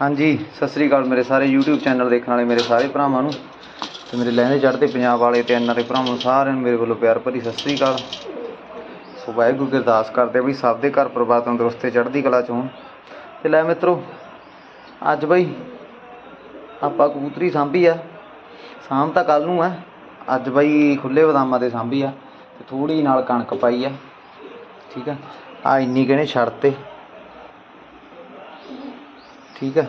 ਹਾਂਜੀ, ਸਤਿ ਸ੍ਰੀ ਅਕਾਲ ਮੇਰੇ ਸਾਰੇ YouTube ਚੈਨਲ ਦੇਖਣ ਵਾਲੇ, ਮੇਰੇ ਸਾਰੇ ਭਰਾਵਾਂ ਨੂੰ ਤੇ ਮੇਰੇ ਲਹਿੰਦੇ ਚੜ੍ਹਦੇ ਪੰਜਾਬ ਵਾਲੇ ਤੇ ਇਹਨਾਂ ਦੇ ਭਰਾਵਾਂ ਨੂੰ ਸਾਰਿਆਂ ਨੂੰ ਮੇਰੇ ਵੱਲੋਂ ਪਿਆਰ ਭਰੀ ਸਤਿ ਸ੍ਰੀ ਅਕਾਲ। ਸੋ ਵਾਹਿਗੁਰੂ ਦੀ ਅਰਦਾਸ ਕਰਦੇ ਬਈ ਸਭ ਦੇ ਘਰ ਪਰਿਵਾਰ ਤੰਦਰੁਸਤ ਤੇ ਚੜ੍ਹਦੀ ਕਲਾ ਚ ਹੋਣ। ਤੇ ਲੈ ਮਿੱਤਰੋ, ਅੱਜ ਬਈ ਆਪਾਂ ਕਬੂਤਰੀ ਸਾਂਭੀ ਆ। ਸ਼ਾਮ ਤਾਂ ਕੱਲ ਨੂੰ ਆ, ਅੱਜ ਬਈ ਖੁੱਲੇ ਬਦਾਮਾਂ ਦੇ ਸਾਂਭੀ ਆ ਤੇ ਥੋੜੀ ਨਾਲ ਕਣਕ ਪਾਈ ਆ। ਠੀਕ ਆ ਆ ਇੰਨੀ ਕਹਿੰਦੇ ਛੱਡ ਤੇ। ਠੀਕ ਆ।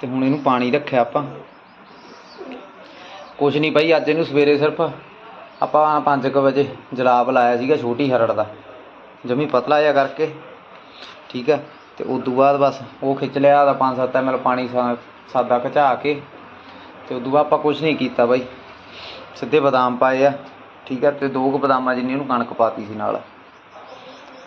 ਤੇ ਹੁਣ ਇਹਨੂੰ ਪਾਣੀ ਰੱਖਿਆ ਆਪਾਂ। ਕੁਛ ਨਹੀਂ ਭਾਈ, ਅੱਜ ਇਹਨੂੰ ਸਵੇਰੇ ਸਿਰਫ ਆਪਾਂ 5:00 ਵਜੇ ਜਲਾਬ ਲਾਇਆ ਸੀਗਾ ਛੋਟੀ ਹਰੜ ਦਾ। ਜਮੀ ਪਤਲਾ ਜਿਹਾ ਕਰਕੇ, ਠੀਕ ਆ। ਤੇ ਉਸ ਤੋਂ ਬਾਅਦ ਬਸ ਉਹ ਖਿੱਚ ਲਿਆ ਦਾ 5-7 ml ਪਾਣੀ ਸਾਦਾ ਘਚਾ ਕੇ। ਤੇ ਉਸ ਤੋਂ ਬਾਅਦ ਆਪਾਂ ਕੁਛ ਨਹੀਂ ਕੀਤਾ ਬਾਈ। ਸਿੱਧੇ ਬਦਾਮ ਪਾਏ ਆ, ਠੀਕ ਆ। ਤੇ ਦੋ ਕੁ ਬਦਾਮਾਂ ਜਿੰਨੀ ਉਹਨੂੰ ਕਣਕ ਪਾਤੀ ਸੀ ਨਾਲ।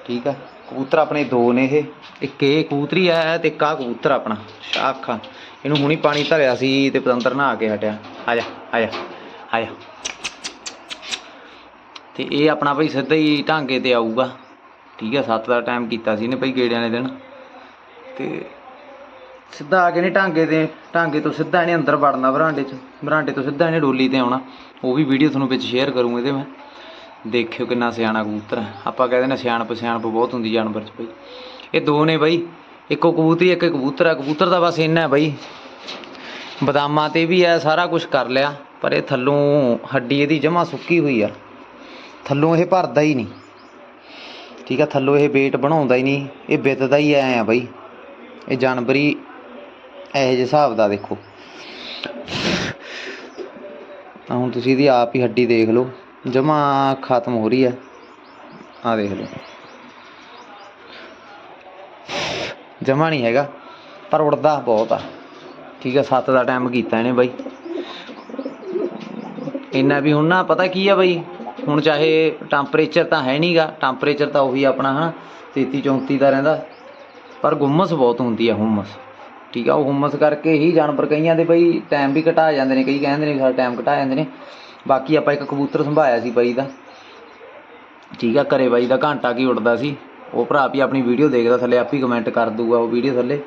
ਠੀਕ ਆ। ਕਬੂਤਰ ਆਪਣੇ ਦੋ ਨੇ ਇਹ। ਇੱਕ ਇਹ ਕਬੂਤਰੀ ਆ ਤੇ ਇੱਕ ਆ ਕਬੂਤਰ ਆਪਣਾ। ਸ਼ਾਖਾ। ਇਹਨੂੰ ਹੁਣੀ ਪਾਣੀ ਧਰਿਆ ਸੀ ਤੇ ਪਤੰਦਰ ਨਾ ਆ ਕੇ ਹਟਿਆ। ਆ ਜਾ ਆ ਜਾ ਆ ਜਾ। ਤੇ ਇਹ ਆਪਣਾ ਭਾਈ ਸਿੱਧਾ ਹੀ ਢਾਂਗੇ ਤੇ ਆਊਗਾ। ਠੀਕ ਆ ਸੱਤ ਦਾ ਟਾਈਮ ਕੀਤਾ ਸੀ ਇਹਨੇ ਭਾਈ ਗੇੜਿਆਂ ਦੇ ਦਿਨ। ਤੇ ਸਿੱਧਾ ਆ ਕੇ ਨੇ ਢਾਂਗੇ ਦੇ, ਢਾਂਗੇ ਤੋਂ ਸਿੱਧਾ ਇਹਨੇ ਅੰਦਰ ਵੜਨਾ ਬਰਾਂਡੇ 'ਚ। ਬਰਾਂਡੇ ਤੋਂ ਸਿੱਧਾ ਇਹਨੇ ਡੋਲੀ ਤੇ ਆਉਣਾ। ਉਹ ਵੀ ਵੀਡੀਓ ਤੁਹਾਨੂੰ ਵਿੱਚ ਸ਼ੇਅਰ ਕਰੂੰ ਇਹਦੇ ਮੈਂ। ਦੇਖਿਓ ਕਿੰਨਾ ਸਿਆਣਾ ਕਬੂਤਰ ਹੈ। ਆਪਾਂ ਕਹਿੰਦੇ ਨੇ ਸਿਆਣਪ ਸਿਆਣਪ ਬਹੁਤ ਹੁੰਦੀ ਜਾਨਵਰ 'ਚ ਬਈ। ਇਹ ਦੋ ਨੇ ਬਈ। ਇੱਕੋ ਕਬੂਤਰੀ, ਇੱਕ ਕਬੂਤਰ ਆ। ਕਬੂਤਰ ਦਾ ਬਸ ਇੰਨਾ ਹੈ ਬਈ। ਬਦਾਮਾਂ ਤੇ ਵੀ ਹੈ ਸਾਰਾ ਕੁਝ ਕਰ ਲਿਆ, ਪਰ ਇਹ ਥੱਲੋਂ ਹੱਡੀ ਇਹਦੀ ਜਮਾ ਸੁੱਕੀ ਹੋਈ ਆ। ਥੱਲੋਂ ਇਹ ਭਰਦਾ ਹੀ ਨਹੀਂ। ਠੀਕ ਆ, ਥੱਲੋਂ ਇਹ weight ਬਣਾਉਂਦਾ ਹੀ ਨਹੀਂ। ਇਹ ਬਿੱਤਦਾ ਹੀ ਐ ਆ ਬਈ। ਇਹ ਜਾਨਵਰੀ ਇਹੋ ਜਿਹੇ ਹਿਸਾਬ ਦਾ ਦੇਖੋ। ਹੁਣ ਤੁਸੀਂ ਇਹਦੀ ਆਪ ਹੀ ਹੱਡੀ ਦੇਖ ਲਓ। ਜਮਾ ਖਤਮ ਹੋ ਰਹੀ ਆ ਆ ਦੇਖ ਲਓ। ਜਮਾ ਨਹੀਂ ਹੈਗਾ, ਪਰ ਉੜਦਾ ਬਹੁਤ ਆ। ਠੀਕ ਆ 7 ਦਾ ਟਾਈਮ ਕੀਤਾ ਇਹਨੇ ਬਾਈ। ਇੰਨਾ ਵੀ ਹੁਣ ਨਾ ਪਤਾ ਕੀ ਆ ਬਾਈ, ਹੁਣ ਚਾਹੇ ਟੈਂਪਰੇਚਰ ਤਾਂ ਹੈ ਨਹੀਂਗਾ ਟੈਂਪਰੇਚਰ ਤਾਂ ਉਹੀ ਆਪਣਾ, ਹਨਾ 33 34 ਦਾ ਰਹਿੰਦਾ। ਪਰ ਗੁੰਮਸ ਬਹੁਤ ਹੁੰਦੀ ਆ, ਹੁਮਸ। ਠੀਕ ਆ, ਉਹ ਹੁਮਸ ਕਰਕੇ ਹੀ ਜਾਨਵਰ ਕਈਆਂ ਦੇ ਬਈ ਟਾਈਮ ਵੀ ਘਟਾ ਜਾਂਦੇ ਨੇ, ਕਈ ਕਹਿੰਦੇ ਨੇ ਸਾਡਾ ਟਾਈਮ ਘਟਾ ਜਾਂਦੇ ਨੇ। ਬਾਕੀ ਆਪਾਂ ਇੱਕ ਕਬੂਤਰ ਸੰਭਾਇਆ ਸੀ ਬਾਈ ਦਾ। ਠੀਕ ਆ, ਘਰੇ ਬਾਈ ਦਾ ਘੰਟਾ ਕੀ ਉੱਡਦਾ ਸੀ। ਉਹ ਭਰਾ ਵੀ ਆਪਣੀ ਵੀਡੀਓ ਦੇਖਦਾ ਥੱਲੇ, ਆਪ ਹੀ ਕਮੈਂਟ ਕਰ ਦੂਗਾ ਉਹ ਵੀਡੀਓ ਥੱਲੇ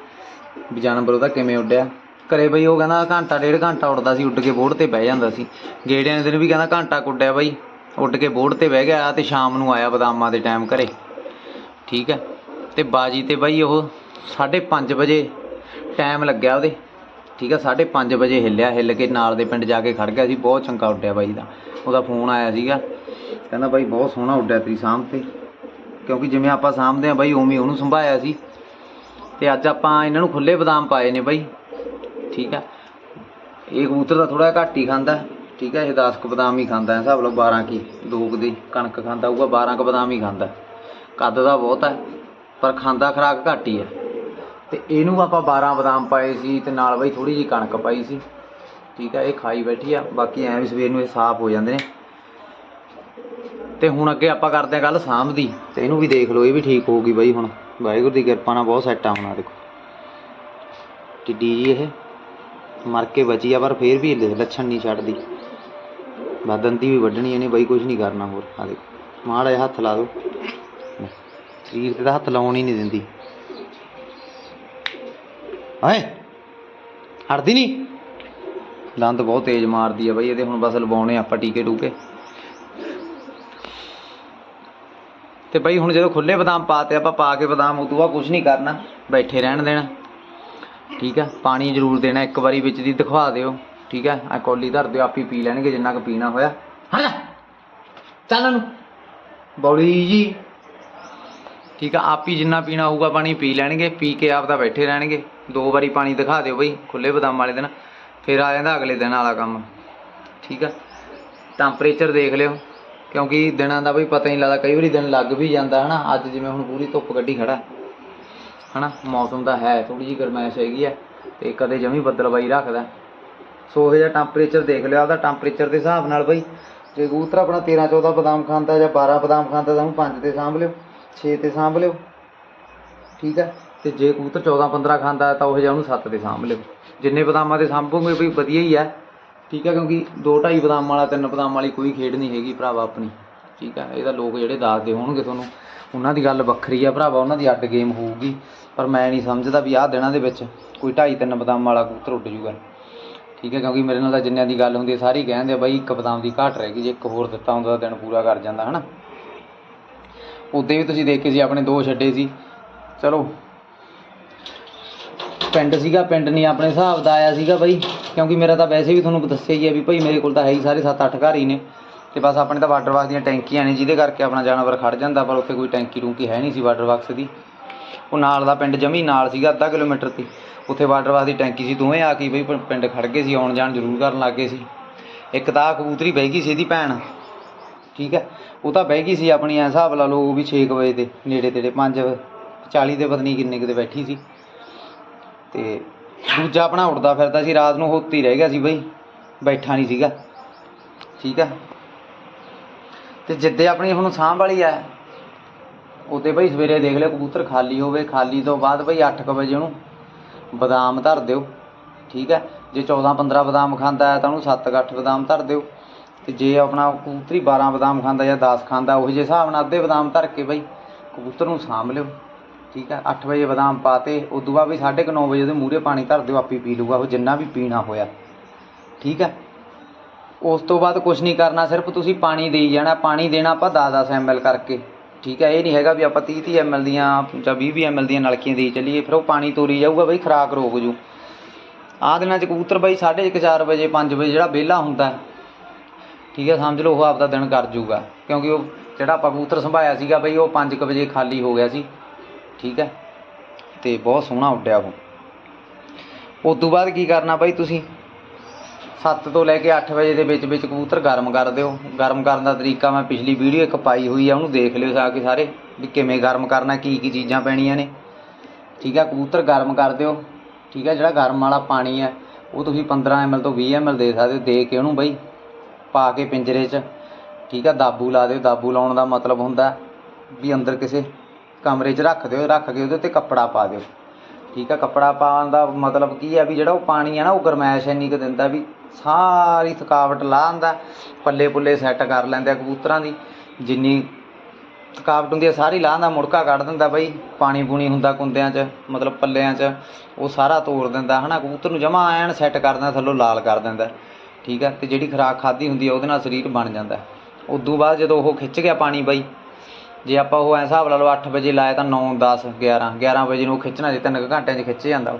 ਵੀ ਜਾਨਵਰ ਉਹਦਾ ਕਿਵੇਂ ਉੱਡਿਆ। ਘਰੇ ਬਈ ਉਹ ਕਹਿੰਦਾ ਘੰਟਾ, ਡੇਢ ਘੰਟਾ ਉੱਡਦਾ ਸੀ, ਉੱਡ ਕੇ ਬੋਰਡ ਤੇ ਬਹਿ ਜਾਂਦਾ ਸੀ। ਗੇੜਿਆਂ ਦੇ ਦਿਨ ਵੀ ਕਹਿੰਦਾ ਘੰਟਾ ਕੁੱਡਿਆ ਬਾਈ। ਉੱਡ ਕੇ ਬੋਰਡ ਤੇ ਬਹਿ ਗਿਆ ਤੇ ਸ਼ਾਮ ਨੂੰ ਆਇਆ ਬਦਾਮਾਂ ਦੇ ਟਾਈਮ ਘਰੇ। ਠੀਕ ਹੈ ਤੇ ਬਾਜੀ ਤੇ ਬਾਈ ਉਹ 5:30 ਵਜੇ ਟਾਈਮ ਲੱਗਿਆ ਉਹਦੇ। ਠੀਕ ਹੈ 5:30 ਵਜੇ ਹਿੱਲਿਆ, ਹਿੱਲ ਕੇ ਨਾਲ ਦੇ ਪਿੰਡ ਜਾ ਕੇ ਖੜ ਗਿਆ ਸੀ, ਬਹੁਤ ਚੰਗਾ ਉੱਡਿਆ ਬਾਈ ਦਾ। ਉਹਦਾ ਫੋਨ ਆਇਆ ਸੀਗਾ, ਕਹਿੰਦਾ ਬਾਈ ਬਹੁਤ ਸੋਹਣਾ ਉੱਡਿਆ ਤੇਰੀ ਸਾਂਭ ਤੇ। ਕਿਉਂਕਿ ਜਿਵੇਂ ਆਪਾਂ ਸਾਂਭਦੇ ਆ ਬਾਈ, ਉਵੇਂ ਉਹਨੂੰ ਸੰਭਾਇਆ ਸੀ। ਤੇ ਅੱਜ ਆਪਾਂ ਇਹਨਾਂ ਨੂੰ ਖੁੱਲੇ ਬਦਾਮ ਪਾਏ ਨੇ ਬਾਈ, ਠੀਕ ਆ। ਇਹ ਕਬੂਤਰ ਦਾ ਥੋੜਾ ਘੱਟ ਹੀ ਖਾਂਦਾ, ਠੀਕ ਹੈ ਇਹ 10 ਕੁ ਬਦਾਮ ਹੀ ਖਾਂਦਾ ਹੈ ਹਿਸਾਬ ਲਓ 12 ਕੀ, ਦੋ ਕੁ ਦੀ ਕਣਕ ਖਾਂਦਾ ਹੋਊਗਾ 12 ਕੁ ਬਦਾਮ ਹੀ ਖਾਂਦਾ। ਕੱਦ ਦਾ ਬਹੁਤ ਹੈ ਪਰ ਖਾਂਦਾ ਖਰਾਕ ਘੱਟ ਹੀ ਹੈ ਤੇ ਇਹਨੂੰ ਆਪਾਂ 12 ਬਦਾਮ ਪਾਏ ਸੀ ਤੇ ਨਾਲ ਬਾਈ ਥੋੜੀ ਜੀ ਕਣਕ ਪਾਈ ਸੀ। ਠੀਕ ਆ, ਇਹ ਖਾਈ ਬੈਠੀ ਆ, ਬਾਕੀ ਐਂ ਵੀ ਸਵੇਰ ਨੂੰ ਇਹ ਸਾਫ਼ ਹੋ ਜਾਂਦੇ ਨੇ। ਤੇ ਹੁਣ ਅੱਗੇ ਆਪਾਂ ਕਰਦੇ ਹਾਂ ਗੱਲ ਸਾਂਭ ਦੀ, ਤੇ ਇਹਨੂੰ ਵੀ ਦੇਖ ਲਓ, ਇਹ ਵੀ ਠੀਕ ਹੋਊਗੀ ਬਾਈ ਹੁਣ। ਵਾਹਿਗੁਰੂ ਦੀ ਕਿਰਪਾ ਨਾਲ ਬਹੁਤ ਸੈੱਟ ਆ ਹੁਣ ਆ ਦੇਖੋ। ਟਿੱਡੀ ਜੀ ਇਹ ਮਰ ਕੇ ਬਚੀ ਆ, ਪਰ ਫੇਰ ਵੀ ਲ- ਲੱਛਣ ਨਹੀਂ ਛੱਡਦੀ। ਬਸ ਦੰਦੀ ਵੀ ਵੱਢਣੀ ਇਹਨੇ ਬਾਈ ਕੁਝ ਨਹੀਂ ਕਰਨਾ ਹੋਰ। ਆ ਦੇਖੋ, ਮਾੜਾ ਜਿਹਾ ਹੱਥ ਲਾ ਦਿਓ। ਸਰੀਰ ਤੇ ਤਾਂ ਹੱਥ ਲਾਉਣ ਹੀ ਨਹੀਂ ਦਿੰਦੀ। ਹਾਏ ਹਟਦੀ ਨਹੀਂ ਦੰਦ ਬਹੁਤ ਤੇਜ਼ ਮਾਰਦੀ ਆ ਬਾਈ, ਇਹਦੇ ਹੁਣ ਬਸ ਲਵਾਉਣੇ ਆਪਾਂ ਟੀਕੇ ਟੂਕੇ। ਤੇ ਬਈ ਹੁਣ ਜਦੋਂ ਖੁੱਲੇ ਬਦਾਮ ਪਾਤੇ, ਆਪਾਂ ਪਾ ਕੇ ਬਦਾਮ ਉਦੋਂ ਬਾਅਦ ਕੁਝ ਨਹੀਂ ਕਰਨਾ, ਬੈਠੇ ਰਹਿਣ ਦੇਣਾ। ਠੀਕ ਹੈ ਪਾਣੀ ਜ਼ਰੂਰ ਦੇਣਾ, ਇੱਕ ਵਾਰੀ ਵਿੱਚ ਦੀ ਦਿਖਵਾ ਦਿਓ। ਠੀਕ ਹੈ ਆ ਕੌਲੀ ਧਰ ਦਿਓ, ਆਪੀ ਪੀ ਲੈਣਗੇ, ਜਿੰਨਾ ਕੁ ਪੀਣਾ ਹੋਇਆ। ਹਾਂ ਜਾ! ਚੱਲ ਨੂੰ ਬੌਲੀ ਜੀ। ਠੀਕ ਆ? ਆਪੀ ਜਿੰਨਾ ਪੀਣਾ ਹੋਊਗਾ ਪਾਣੀ ਪੀ ਲੈਣਗੇ, ਪੀ ਕੇ ਆਪ ਤਾਂ ਬੈਠੇ ਰਹਿਣਗੇ। ਦੋ ਵਾਰੀ ਪਾਣੀ ਦਿਖਾ ਦਿਓ ਬਈ ਖੁੱਲੇ ਬਦਾਮ ਵਾਲੇ ਦਿਨ, ਫਿਰ ਆ ਜਾਂਦਾ ਅਗਲੇ ਦਿਨ ਵਾਲਾ ਕੰਮ। ਠੀਕ ਆ? ਟੈਂਪਰੇਚਰ ਦੇਖ ਲਿਓ, ਕਿਉਂਕਿ ਦਿਨਾਂ ਦਾ ਬਈ ਪਤਾ ਨਹੀਂ ਲੱਗਦਾ, ਕਈ ਵਾਰੀ ਦਿਨ ਲੱਗ ਵੀ ਜਾਂਦਾ ਹਨਾ, ਅੱਜ ਜਿਵੇਂ ਹੁਣ ਪੂਰੀ ਧੁੱਪ ਕੱਢੀ ਖੜਾ। ਹਨਾ, ਮੌਸਮ ਦਾ ਹੈ ਥੋੜੀ ਜਿਹੀ ਗਰਮੈਸ਼ ਹੈਗੀ ਆ, ਤੇ ਕਦੇ ਜਮੀ ਬੱਦਲਬਾਈ ਰੱਖਦਾ। ਸੋ ਇਹ ਜਿਹਾ ਟੈਂਪਰੇਚਰ ਦੇਖ ਲਿਆ ਆਪਦਾ ਟੈਂਪਰੇਚਰ ਦੇ ਹਿਸਾਬ ਨਾਲ ਬਈ, ਜੇ ਕਬੂਤਰ ਆਪਣਾ 13 14 ਬਦਾਮ ਖਾਂਦਾ ਜਾਂ 12 ਬਦਾਮ ਖਾਂਦਾ, ਤਾਂ ਉਹਨੂੰ 5 ਤੇ ਸਾਂਭ ਲਿਓ 6 ਤੇ ਸਾਂਭ ਲਿਓ। ਠੀਕ ਹੈ ਅਤੇ ਜੇ ਕਬੂਤਰ 14 15 ਖਾਂਦਾ ਤਾਂ ਉਹ ਜਿਹਾ ਉਹਨੂੰ 7 ਤੇ ਸਾਂਭ ਲਿਓ। ਜਿੰਨੇ ਬਦਾਮਾਂ ਤੇ ਸਾਂਭੋਗੇ ਵੀ ਵਧੀਆ ਹੀ ਹੈ। ਠੀਕ ਹੈ, ਕਿਉਂਕਿ 2 2.5 ਬਦਾਮ ਵਾਲਾ 3 ਬਦਾਮ ਵਾਲੀ ਕੋਈ ਖੇਡ ਨਹੀਂ ਹੈਗੀ ਭਰਾਵਾ ਆਪਣੀ। ਠੀਕ ਹੈ, ਇਹ ਤਾਂ ਲੋਕ ਜਿਹੜੇ ਦੱਸਦੇ ਹੋਣਗੇ ਤੁਹਾਨੂੰ। ਉਹਨਾਂ ਦੀ ਗੱਲ ਵੱਖਰੀ ਆ ਭਰਾਵਾ, ਉਹਨਾਂ ਦੀ ਅੱਡ ਗੇਮ ਹੋਊਗੀ। ਪਰ ਮੈਂ ਨਹੀਂ ਸਮਝਦਾ ਵੀ ਆਹ ਦਿਨਾਂ ਦੇ ਵਿੱਚ ਕੋਈ ਢਾਈ ਤਿੰਨ ਬਦਾਮ ਵਾਲਾ ਕਬੂਤਰ ਉੱਡ ਜੂਗਾ। ਠੀਕ ਹੈ, ਕਿਉਂਕਿ ਮੇਰੇ ਨਾਲ ਤਾਂ ਜਿੰਨਿਆਂ ਦੀ ਗੱਲ ਹੁੰਦੀ ਹੈ, ਸਾਰੀ ਕਹਿੰਦੇ ਆ ਬਾਈ ਇੱਕ ਬਦਾਮ ਦੀ ਘਾਟ ਰਹਿ ਗਈ, ਜੇ ਇੱਕ ਹੋਰ ਦਿੱਤਾ ਹੁੰਦਾ ਤਾਂ ਦਿਨ ਪੂਰਾ ਕਰ ਜਾਂਦਾ, ਹਨਾ। ਉਦੋਂ ਵੀ ਤੁਸੀਂ ਦੇਖੇ ਸੀ, ਆਪਣੇ ਦੋ ਛੱਡੇ ਸੀ। ਚਲੋ ਪਿੰਡ ਸੀਗਾ, ਪਿੰਡ ਨਹੀਂ, ਆਪਣੇ ਹਿਸਾਬ ਦਾ ਆਇਆ ਸੀਗਾ ਬਾਈ, ਕਿਉਂਕਿ ਮੇਰਾ ਤਾਂ ਵੈਸੇ ਵੀ ਤੁਹਾਨੂੰ ਦੱਸਿਆ ਹੀ ਹੈ ਵੀ ਭਾਈ ਮੇਰੇ ਕੋਲ ਤਾਂ ਹੈ ਹੀ ਸਾਰੇ 7-8 ਘਰ ਹੀ ਨੇ। ਤੇ ਬਸ ਆਪਣੇ ਤਾਂ ਵਾਟਰ ਬਾਕਸ ਦੀਆਂ ਟੈਂਕੀਆਂ ਨੇ, ਜਿਹਦੇ ਕਰਕੇ ਆਪਣਾ ਜਾਨਵਰ ਖੜ ਜਾਂਦਾ, ਪਰ ਉੱਥੇ ਕੋਈ ਟੈਂਕੀ ਟੂੰਕੀ ਹੈ ਨਹੀਂ ਸੀ ਵਾਟਰ ਬਾਕਸ ਦੀ। ਉਹ ਨਾਲ ਦਾ ਪਿੰਡ ਜਮੀ ਨਾਲ ਸੀਗਾ, ਅੱਧਾ ਕਿਲੋਮੀਟਰ ਤੇ ਉੱਥੇ ਵਾਟਰ ਬਾਕਸ ਦੀ ਟੈਂਕੀ ਸੀ, ਦੋਵੇਂ ਆ ਕੇ ਬਈ ਪਿੰਡ ਖੜ ਗਏ ਸੀ, ਆਉਣ ਜਾਣ ਜ਼ਰੂਰ ਕਰਨ ਲੱਗ ਗਏ ਸੀ। ਇੱਕ ਤਾਂ ਕਬੂਤਰੀ ਬਹਿ ਗਈ ਸੀ ਇਹਦੀ ਭੈਣ, ਠੀਕ ਹੈ? ਉਹ ਤਾਂ ਬਹਿ ਗਈ ਸੀ ਆਪਣੀ, ਐ ਹਿਸਾਬ ਲਾ ਲਓ, ਉਹ ਵੀ 6 ਵਜੇ ਦੇ ਨੇੜੇ ਤੇੜੇ 5 40 ਦੇ ਪਤਨੀ ਨਹੀਂ ਕਿੰਨੇ ਕਿਤੇ ਬੈਠੀ ਸੀ। ਅਤੇ ਦੂਜਾ ਆਪਣਾ ਉੱਡਦਾ ਫਿਰਦਾ ਸੀ, ਰਾਤ ਨੂੰ ਹੋਤੀ ਰਹਿ ਗਿਆ ਸੀ ਬਈ, ਬੈਠਾ ਨਹੀਂ ਸੀਗਾ। ਠੀਕ ਹੈ ਤੇ ਜਿੱਦੇ ਆਪਣੀ ਹੁਣ ਸਾਂਭ ਵਾਲੀ ਆ, ਉਹਦੇ ਬਈ ਸਵੇਰੇ ਦੇਖ ਲਿਓ, ਕਬੂਤਰ ਖਾਲੀ ਹੋਵੇ, ਖਾਲੀ ਤੋਂ ਬਾਅਦ ਬਈ 8:00 ਵਜੇ ਉਹਨੂੰ ਬਦਾਮ ਧਰ ਦਿਓ। ਠੀਕ ਹੈ ਜੇ 14 15 ਬਦਾਮ ਖਾਂਦਾ ਹੈ ਤਾਂ ਉਹਨੂੰ 7 8 ਬਦਾਮ ਧਰ ਦਿਓ। ਤੇ ਜੇ ਆਪਣਾ ਕਬੂਤਰੀ 12 ਬਦਾਮ ਖਾਂਦਾ ਜਾਂ 10 ਖਾਂਦਾ, ਉਹ ਜਿਹੇ ਹਿਸਾਬ ਨਾਲ ਅੱਧੇ ਬਦਾਮ ਧਰ ਕੇ ਬਈ ਕਬੂਤਰ ਨੂੰ ਸਾਂਭ ਲਿਓ। ਠੀਕ ਹੈ 8 ਵਜੇ ਬਦਾਮ ਪਾਤੇ, ਉਦੋਂ ਬਾਅਦ ਵੀ 9:30 ਵਜੇ ਉਹਦੇ ਮੂਹਰੇ ਪਾਣੀ ਧਰ ਦਿਓ, ਆਪੇ ਪੀ ਲੂਗਾ ਉਹ ਜਿੰਨਾ ਵੀ ਪੀਣਾ ਹੋਇਆ। ਠੀਕ ਹੈ ਉਸ ਤੋਂ ਬਾਅਦ ਕੁਝ ਨਹੀਂ ਕਰਨਾ, ਸਿਰਫ ਤੁਸੀਂ ਪਾਣੀ ਦੇਈ ਜਾਣਾ, ਪਾਣੀ ਦੇਣਾ ਆਪਾਂ 10-10 ml ਕਰਕੇ। ਠੀਕ ਹੈ ਇਹ ਨਹੀਂ ਹੈਗਾ ਵੀ ਆਪਾਂ 30-30 ml ਦੀਆਂ ਜਾਂ 20-20 ml ਦੀਆਂ ਨਲਕੀਆਂ ਦੇਈ ਚੱਲੀਏ, ਫਿਰ ਉਹ ਪਾਣੀ ਤੋਰੀ ਜਾਊਗਾ, ਬਈ ਖਰਾਕ ਰੋਕ ਜੂ। ਆਹ ਦਿਨਾਂ ਚ ਕਬੂਤਰ ਬਈ 4:30 ਵਜੇ 5 ਵਜੇ ਜਿਹੜਾ ਵਿਹਲਾ ਹੁੰਦਾ, ਠੀਕ ਹੈ ਸਮਝ ਲਓ ਉਹ ਆਪਦਾ ਦਿਨ ਕਰ ਜੂਗਾ। ਕਿਉਂਕਿ ਉਹ ਜਿਹੜਾ ਆਪਾਂ ਕਬੂਤਰ ਸੰਭਾਇਆ ਸੀਗਾ ਬਈ, ਉਹ 5 ਵਜੇ ਖਾਲੀ ਹੋ ਗਿਆ ਸੀ। ਠੀਕ ਹੈ? ਤੇ ਬਹੁਤ ਸੋਹਣਾ ਉੱਡਿਆ ਉਹ। ਉਸ ਤੋਂ ਬਾਅਦ ਕੀ ਕਰਨਾ ਬਾਈ ਤੁਸੀਂ? 7 ਤੋਂ ਲੈ ਕੇ 8 ਵਜੇ ਦੇ ਵਿੱਚ ਵਿੱਚ ਕਬੂਤਰ ਗਰਮ ਕਰ ਦਿਓ। ਗਰਮ ਕਰਨ ਦਾ ਤਰੀਕਾ ਮੈਂ ਪਿਛਲੀ ਵੀਡੀਓ ਇੱਕ ਪਾਈ ਹੋਈ ਆ, ਉਹਨੂੰ ਦੇਖ ਲਿਓ ਜਾ ਕੇ ਸਾਰੇ ਵੀ ਕਿਵੇਂ ਗਰਮ ਕਰਨਾ, ਕੀ ਕੀ ਚੀਜ਼ਾਂ ਪੈਣੀਆਂ ਨੇ। ਠੀਕ ਆ ਕਬੂਤਰ ਗਰਮ ਕਰ ਦਿਓ। ਠੀਕ ਆ ਜਿਹੜਾ ਗਰਮ ਵਾਲਾ ਪਾਣੀ ਹੈ, ਉਹ ਤੁਸੀਂ 15 ml ਤੋਂ 20 ml ਦੇ ਸਕਦੇ ਹੋ, ਦੇ ਕੇ ਉਹਨੂੰ ਬਈ ਪਾ ਕੇ ਪਿੰਜਰੇ 'ਚ। ਠੀਕ ਆ ਦਾਬੂ ਲਾ ਦਿਓ। ਦਾਬੂ ਲਾਉਣ ਦਾ ਮਤਲਬ ਹੁੰਦਾ ਵੀ ਅੰਦਰ ਕਿਸੇ ਕਮਰੇ 'ਚ ਰੱਖ ਦਿਓ, ਰੱਖ ਕੇ ਉਹਦੇ ਉੱਤੇ ਕੱਪੜਾ ਪਾ ਦਿਓ। ਠੀਕ ਆ, ਕੱਪੜਾ ਪਾਉਣ ਦਾ ਮਤਲਬ ਕੀ ਆ ਵੀ ਜਿਹੜਾ ਉਹ ਪਾਣੀ ਆ ਨਾ, ਉਹ ਗਰਮੈਸ਼ ਇੰਨੀ ਕੁ ਦਿੰਦਾ ਵੀ ਸਾਰੀ ਥਕਾਵਟ ਲਾਹ ਦਿੰਦਾ ਪੱਲੇ ਪੁੱਲੇ ਸੈੱਟ ਕਰ ਲੈਂਦਾ ਕਬੂਤਰਾਂ ਦੀ। ਜਿੰਨੀ ਥਕਾਵਟ ਹੁੰਦੀ ਆ, ਸਾਰੀ ਲਾਹ ਦਾ ਮੁੜਕਾ ਕੱਢ ਦਿੰਦਾ ਬਈ ਪਾਣੀ ਪੂਣੀ ਹੁੰਦਾ ਕੁੰਦਿਆਂ 'ਚ, ਮਤਲਬ ਪੱਲਿਆਂ 'ਚ, ਉਹ ਸਾਰਾ ਤੋੜ ਦਿੰਦਾ, ਹਨਾ? ਕਬੂਤਰ ਨੂੰ ਜਮਾ ਐਨ ਸੈੱਟ ਕਰ ਦਿੰਦਾ, ਥੱਲੋਂ ਲਾਲ ਕਰ ਦਿੰਦਾ। ਠੀਕ ਆ, ਤੇ ਜਿਹੜੀ ਖੁਰਾਕ ਖਾਧੀ ਹੁੰਦੀ ਆ, ਉਹਦੇ ਨਾਲ ਸਰੀਰ ਬਣ ਜਾਂਦਾ। ਉਦੋਂ ਬਾਅਦ ਜਦੋਂ ਉਹ ਖਿੱਚ ਗਿਆ ਪਾਣੀ ਬਾਈ ਜੇ ਆਪਾਂ ਉਹ ਐਂ ਹਿਸਾਬ ਲਾ ਲਓ 8 ਵਜੇ ਲਾਇਆ ਤਾਂ 9 10 11 11 ਵਜੇ ਨੂੰ ਉਹ ਖਿੱਚਣਾ ਜੇ 3 ਘੰਟਿਆਂ 'ਚ ਖਿੱਚ ਜਾਂਦਾ ਉਹ।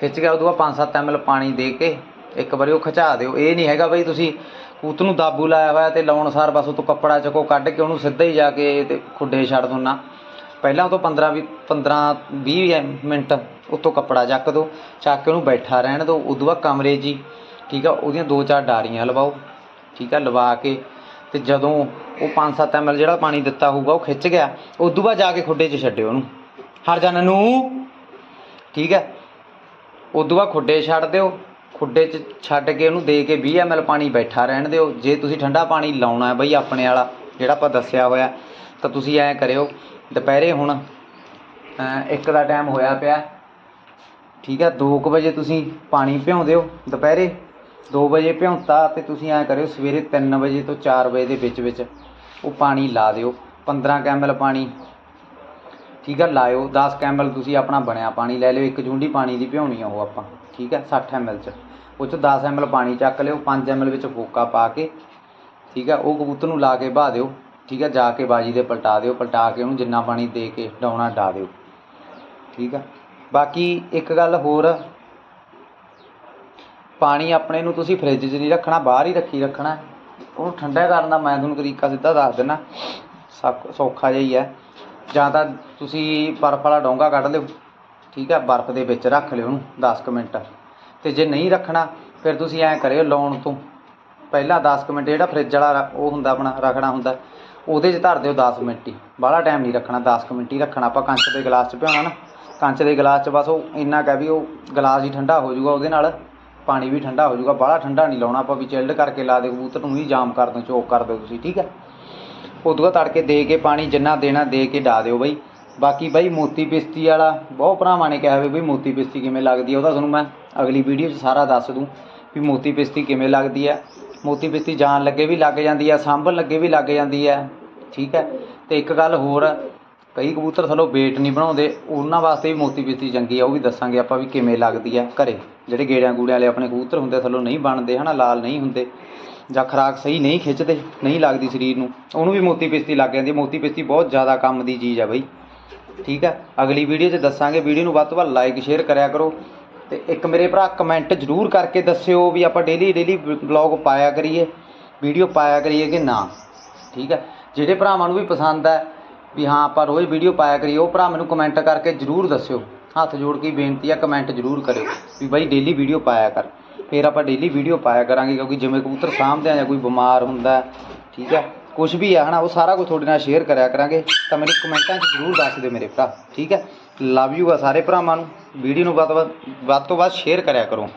ਖਿੱਚ ਗਿਆ ਉਦੋਂ ਬਾਅਦ 5-7 ml ਪਾਣੀ ਦੇ ਕੇ ਇੱਕ ਵਾਰੀ ਉਹ ਖਿਚਾ ਦਿਓ। ਇਹ ਨਹੀਂ ਹੈਗਾ ਬਈ ਤੁਸੀਂ ਕੂਤ ਨੂੰ ਦਾਬੂ ਲਾਇਆ ਹੋਇਆ ਤੇ ਲਾਉਣ ਸਾਰ ਬਸ ਉਹ ਤੋਂ ਕੱਪੜਾ ਚੱਕੋ, ਕੱਢ ਕੇ ਉਹਨੂੰ ਸਿੱਧਾ ਹੀ ਜਾ ਕੇ ਤੇ ਖੁੱਡੇ ਛੱਡ ਦੋ ਨਾ। ਪਹਿਲਾਂ ਉਹ ਤੋਂ 15 ਵੀ 15 20 ਮਿੰਟ ਉੱਤੋਂ ਕੱਪੜਾ ਚੱਕ ਦਿਓ ਚੱਕ ਕੇ ਉਹਨੂੰ ਬੈਠਾ ਰਹਿਣ ਦਿਓ ਉਦੋਂ ਬਾਅਦ ਕਮਰੇ ਜੀ ਠੀਕ ਆ, ਉਹਦੀਆਂ ਦੋ ਚਾਰ ਡਾਰੀਆਂ ਲਵਾਓ, ਠੀਕ ਆ, ਲਵਾ ਕੇ ਤੇ ਜਦੋਂ ਉਹ 5-7 ml ਜਿਹੜਾ ਪਾਣੀ ਦਿੱਤਾ ਹੋਊਗਾ, ਉਹ ਖਿੱਚ ਗਿਆ, ਉਦੋਂ ਬਾਅਦ ਜਾ ਕੇ ਖੁੱਡੇ 'ਚ ਛੱਡਿਓ ਉਹਨੂੰ। ਹਰ ਜਨ ਨੂੰ, ਠੀਕ ਹੈ? ਉਦੋਂ ਬਾਅਦ ਖੁੱਡੇ ਛੱਡ ਦਿਓ, ਖੁੱਡੇ 'ਚ ਛੱਡ ਕੇ ਉਹਨੂੰ ਦੇ ਕੇ 20 ml ਪਾਣੀ ਬੈਠਾ ਰਹਿਣ ਦਿਓ। ਜੇ ਤੁਸੀਂ ਠੰਡਾ ਪਾਣੀ ਲਾਉਣਾ ਹੈ ਬਈ ਆਪਣੇ ਵਾਲਾ, ਜਿਹੜਾ ਆਪਾਂ ਦੱਸਿਆ ਹੋਇਆ, ਤਾਂ ਤੁਸੀਂ ਐਂ ਕਰਿਓ, ਦੁਪਹਿਰੇ ਹੁਣ ਇੱਕ ਦਾ ਟਾਈਮ ਹੋਇਆ ਪਿਆ। ਠੀਕ ਹੈ? 2 ਵਜੇ ਤੁਸੀਂ ਪਾਣੀ ਭਿਉਂ ਦਿਓ, ਦੁਪਹਿਰੇ। 2 ਵਜੇ ਭਿਉਂਤਾ ਤੇ ਤੁਸੀਂ ਐਂ ਕਰਿਓ, ਸਵੇਰੇ 3 ਵਜੇ ਤੋਂ 4 ਵਜੇ ਦੇ ਵਿੱਚ ਵਿੱਚ ਉਹ ਪਾਣੀ ਲਾ ਦਿਓ 15 ਕੈਮਲ ਪਾਣੀ। ਠੀਕ ਆ, ਲਾਇਓ 10 ਕੈਮਲ ਤੁਸੀਂ ਆਪਣਾ ਬਣਿਆ ਪਾਣੀ ਲੈ ਲਿਓ, ਇੱਕ ਜੂੰਡੀ ਪਾਣੀ ਦੀ ਭਿਉਣੀ ਆ ਉਹ ਆਪਾਂ, ਠੀਕ ਹੈ 60 ml ਚ। ਉਹ ਚ 10 ml ਪਾਣੀ ਚੱਕ ਲਿਓ 5 ml ਵਿੱਚ ਫੋਕਾ ਪਾ ਕੇ, ਠੀਕ ਹੈ ਉਹ ਕਬੂਤਰ ਨੂੰ ਲਾ ਕੇ ਬਹਾ ਦਿਓ, ਠੀਕ ਹੈ ਜਾ ਕੇ ਬਾਜੀ ਦੇ ਪਲਟਾ ਦਿਓ, ਪਲਟਾ ਕੇ ਉਹਨੂੰ ਜਿੰਨਾ ਪਾਣੀ ਦੇ ਕੇ ਡਾਉਣਾ ਡਾ ਦਿਓ। ਠੀਕ ਆ, ਬਾਕੀ ਇੱਕ ਗੱਲ ਹੋਰ ਪਾਣੀ ਆਪਣੇ ਨੂੰ ਤੁਸੀਂ ਫਰਿੱਜ 'ਚ ਨਹੀਂ ਰੱਖਣਾ, ਬਾਹਰ ਹੀ ਰੱਖੀ ਰੱਖਣਾ। ਉਹਨੂੰ ਠੰਡਾ ਕਰਨ ਦਾ ਮੈਂ ਤੁਹਾਨੂੰ ਤਰੀਕਾ ਸਿੱਧਾ ਦੱਸ ਦਿੰਦਾ ਸੌ- ਸੌਖਾ ਜਿਹਾ ਹੀ ਹੈ। ਜਾਂ ਤਾਂ ਤੁਸੀਂ ਬਰਫ਼ ਵਾਲਾ ਡੋਂਗਾ ਕੱਢ ਲਿਓ। ਠੀਕ ਹੈ, ਬਰਫ਼ ਦੇ ਵਿੱਚ ਰੱਖ ਲਿਓ ਉਹਨੂੰ 10 ਕੁ ਮਿੰਟ। ਤੇ ਜੇ ਨਹੀਂ ਰੱਖਣਾ, ਫਿਰ ਤੁਸੀਂ ਐਂ ਕਰਿਓ ਲਾਉਣ ਤੋਂ। ਪਹਿਲਾਂ 10 ਕੁ ਮਿੰਟ, ਜਿਹੜਾ ਫ੍ਰਿਜ ਵਾਲਾ ਰ- ਉਹ ਹੁੰਦਾ ਆਪਣਾ, ਰੱਖਣਾ ਹੁੰਦਾ। ਉਹਦੇ 'ਚ ਧਰ ਦਿਓ 10 ਮਿੰਟ ਹੀ। ਬਾਹਲਾ ਟਾਈਮ ਨਹੀਂ ਰੱਖਣਾ 10 ਕੁ ਮਿੰਟ ਹੀ ਰੱਖਣਾ। ਆਪਾਂ ਕੰਚ ਦੇ ਗਲਾਸ 'ਚ ਭਿਉਣਾ ਨਾ। ਕੰਚ ਦੇ ਗਲਾਸ 'ਚ ਬਸ ਉਹ ਇੰਨਾ ਕਹਿ ਵੀ ਉਹ ਗਲਾਸ ਹੀ ਠੰਡਾ ਹੋ ਜਾਊਗਾ ਉਹਦੇ ਨਾਲ। ਪਾਣੀ ਵੀ ਠੰਡਾ ਹੋ ਜਾਊਗਾ, ਬਾਹਲਾ ਠੰਡਾ ਨਹੀਂ ਲਾਉਣਾ ਆਪਾਂ ਵੀ ਚਿਲਡ ਕਰਕੇ ਲਾ ਦੇ, ਕਬੂਤਰ ਨੂੰ ਵੀ ਜਾਮ ਕਰ ਦਿਓ ਚੋਕ ਕਰ ਦਿਓ ਤੁਸੀਂ, ਠੀਕ ਹੈ? ਉਦੋਂ ਤੜਕੇ ਦੇ ਕੇ ਪਾਣੀ ਜਿੰਨਾ ਦੇਣਾ ਦੇ ਕੇ ਡਾ ਦਿਓ ਬਈ। ਬਾਕੀ ਬਾਈ ਮੋਤੀ ਪਿਸਤੀ ਵਾਲਾ, ਬਹੁਤ ਭਰਾਵਾਂ ਨੇ ਕਿਹਾ ਵੀ ਮੋਤੀ ਪਿਸਤੀ ਕਿਵੇਂ ਲੱਗਦੀ ਹੈ, ਉਹਦਾ ਤੁਹਾਨੂੰ ਮੈਂ ਅਗਲੀ ਵੀਡੀਓ 'ਚ ਸਾਰਾ ਦੱਸ ਦੂੰ ਵੀ ਮੋਤੀ ਪਿਸਤੀ ਕਿਵੇਂ ਲੱਗਦੀ ਹੈ। ਮੋਤੀ ਪਿਸਤੀ ਜਾਣ ਲੱਗੇ ਵੀ ਲੱਗ ਜਾਂਦੀ ਹੈ, ਸਾਂਭਣ ਲੱਗੇ ਵੀ ਲੱਗ ਜਾਂਦੀ ਹੈ, ਠੀਕ ਹੈ? ਤੇ ਇੱਕ ਗੱਲ ਹੋਰ, ਕਈ ਕਬੂਤਰ ਥੱਲੋਂ ਵੇਟ ਨਹੀਂ ਬਣਾਉਂਦੇ, ਉਹਨਾਂ ਵਾਸਤੇ ਵੀ ਮੋਤੀ ਪੀਤੀ ਚੰਗੀ ਆ, ਉਹ ਵੀ ਦੱਸਾਂਗੇ ਆਪਾਂ ਵੀ ਕਿਵੇਂ ਲੱਗਦੀ ਆ ਘਰੇ। ਜਿਹੜੇ ਗੇੜਿਆਂ ਗੂੜਿਆਂ ਵਾਲੇ ਆਪਣੇ ਕਬੂਤਰ ਹੁੰਦੇ ਥੱਲੋਂ ਨਹੀਂ ਬਣਦੇ, ਹਨਾ, ਲਾਲ ਨਹੀਂ ਹੁੰਦੇ। ਜਾਂ ਖਰਾਕ ਸਹੀ ਨਹੀਂ ਖਿੱਚਦੇ, ਨਹੀਂ ਲੱਗਦੀ ਸਰੀਰ ਨੂੰ, ਉਹਨੂੰ ਵੀ ਮੋਤੀ ਪਿਸਤੀ ਲੱਗ ਜਾਂਦੀ ਮੋਤੀ ਪਿਸਤੀ ਬਹੁਤ ਜ਼ਿਆਦਾ ਕੰਮ ਦੀ ਚੀਜ਼ ਆ ਬਈ। ਠੀਕ ਹੈ? ਅਗਲੀ ਵੀਡੀਓ 'ਚ ਦੱਸਾਂਗੇ। ਵੀਡੀਓ ਨੂੰ ਵੱਧ ਤੋਂ ਵੱਧ ਲਾਈਕ ਸ਼ੇਅਰ ਕਰਿਆ ਕਰੋ। ਤੇ ਇੱਕ ਮੇਰੇ ਭਰਾ ਕਮੈਂਟ ਜ਼ਰੂਰ ਕਰਕੇ ਦੱਸਿਓ ਵੀ ਆਪਾਂ ਡੇਲੀ ਡੇਲੀ ਵਲੌਗ ਪਾਇਆ ਕਰੀਏ ਵੀਡੀਓ ਪਾਇਆ ਕਰੀਏ ਕਿ ਨਾ। ਠੀਕ ਹੈ? ਜਿਹੜੇ ਭਰਾਵਾਂ ਨੂੰ ਵੀ ਪਸੰਦ ਹੈ ਵੀ ਹਾਂ, ਆਪਾਂ ਰੋਜ਼ ਵੀਡੀਓ ਪਾਇਆ ਕਰੀਏ, ਉਹ ਭਰਾ ਮੈਨੂੰ ਕਮੈਂਟ ਕਰਕੇ ਜ਼ਰੂਰ ਦੱਸਿਓ। ਹੱਥ ਜੋੜ ਕੇ ਬੇਨਤੀ ਆ ਕਮੈਂਟ ਜ਼ਰੂਰ ਕਰਿਓ ਵੀ ਬਾਈ ਡੇਲੀ ਵੀਡੀਓ ਪਾਇਆ ਕਰ। ਫਿਰ ਆਪਾਂ ਡੇਲੀ ਵੀਡੀਓ ਪਾਇਆ ਕਰਾਂਗੇ ਕਿਉਂਕਿ ਜਿਵੇਂ ਕਬੂਤਰ ਸਾਂਭਦੇ ਆ ਜਾਂ ਕੋਈ ਬਿਮਾਰ ਹੁੰਦਾ, ਠੀਕ ਹੈ ਕੁਝ ਵੀ ਆ ਹਨਾ, ਉਹ ਸਾਰਾ ਕੁਝ ਤੁਹਾਡੇ ਨਾਲ ਸ਼ੇਅਰ ਕਰਿਆ ਕਰਾਂਗੇ। ਤਾਂ ਮੈਨੂੰ ਕਮੈਂਟਾਂ 'ਚ ਜ਼ਰੂਰ ਦੱਸ ਦਿਓ ਮੇਰੇ ਭਰਾ, ਠੀਕ ਹੈ ਲਵ ਯੂ ਆ ਸਾਰੇ ਭਰਾਵਾਂ ਨੂੰ ਵੀਡੀਓ ਨੂੰ ਵੱਧ ਤੋਂ ਵੱਧ ਵੱਧ ਤੋਂ ਵੱਧ ਸ਼ੇਅਰ ਕਰਿਆ ਕਰੋ।